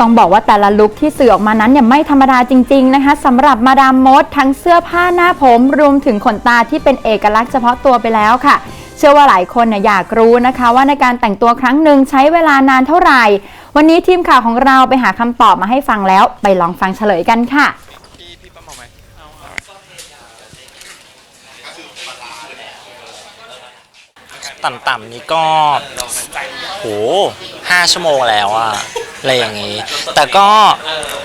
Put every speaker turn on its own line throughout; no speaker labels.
ต้องบอกว่าแต่ละลุคที่สื่อออกมานั้นเนี่ยไม่ธรรมดาจริง ๆนะคะสำหรับมาดามมดทั้งเสื้อผ้าหน้าผมรวมถึงขนตาที่เป็นเอกลักษณ์เฉพาะตัวไปแล้วค่ะ เชื่อว่าหลายคนเนี่ยอยากรู้นะคะ ว่าในการแต่งตัวครั้งหนึ่งใช้เวลานานเท่าไหร่ วันนี้ทีมข่าวของเราไปหาคำตอบมาให้ฟังแล้ว ไปลองฟังเฉลยกันค่ะ
ต่ำๆนี้ก็โหห้าชั่วโมงแล้วอะ อะไรอย่างนี้ แต่ก็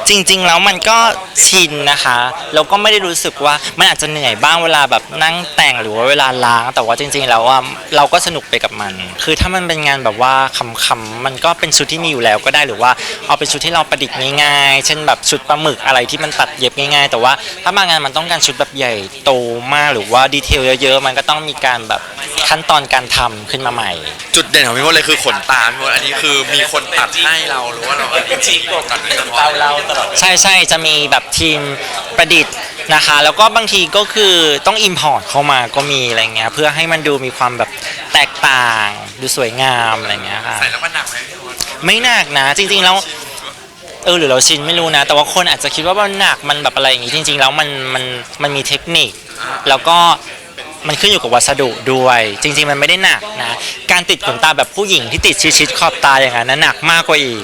จริงๆแล้วมันก็ชินนะคะแล้วก็ไม่ได้รู้สึกว่ามันอาจจะเหนื่อยบ้างเวลาแบบนั่งแต่งหรือว่าเวลาล้าง แต่ว่าจริง ๆ แล้วว่าเราก็สนุกไปกับมัน คือถ้ามันเป็นงานแบบว่าคำๆมันก็เป็นชุดที่มีอยู่แล้วก็ได้หรือว่าเอาเป็นชุดที่เราประดิษฐ์ง่ายๆ เช่นแบบชุดปลาหมึกอะไรที่มันตัดเย็บง่าย ๆ แต่ว่าถ้าบางงานมันต้องการชุดแบบใหญ่โตมากหรือว่าดีเทลเยอะๆมันก็ต้องมีการแบบขั้นตอนการทำขึ้นมาใหม่
จุดเด่นของพี่มดเลยคือขนตาพี่มดอันนี้คือมีคนตัดให้เราหรือว่าเราจีกตัดให้เฉพาะ
ใช่ใช่จะมีแบบทีมประดิษฐ์นะคะ แล้วก็บางทีก็คือต้องอิมพอร์ตเข้ามาก็มีอะไรเงี้ยเพื่อให้มันดูมีความแบบแตกต่างดูสวยงามอะไรเงี้ยค่ะ
ใส่แล้วมันหนักไหมพี่มด
ไม่หนักนะ จริงๆแล้วเออหรือเราชินไม่รู้นะ แต่ว่าคนอาจจะคิดว่ามันหนักมันแบบอะไรอย่างงี้จริง ๆ แล้วมันมันมันมีเทคนิค แล้วก็มันขึ้นอยู่กับวัสดุด้วย จริง ๆ มันไม่ได้หนักนะ การติดขนตาแบบผู้หญิงที่ติดชิดๆขอบตาอย่างนั้นนะหนักมากกว่าอีก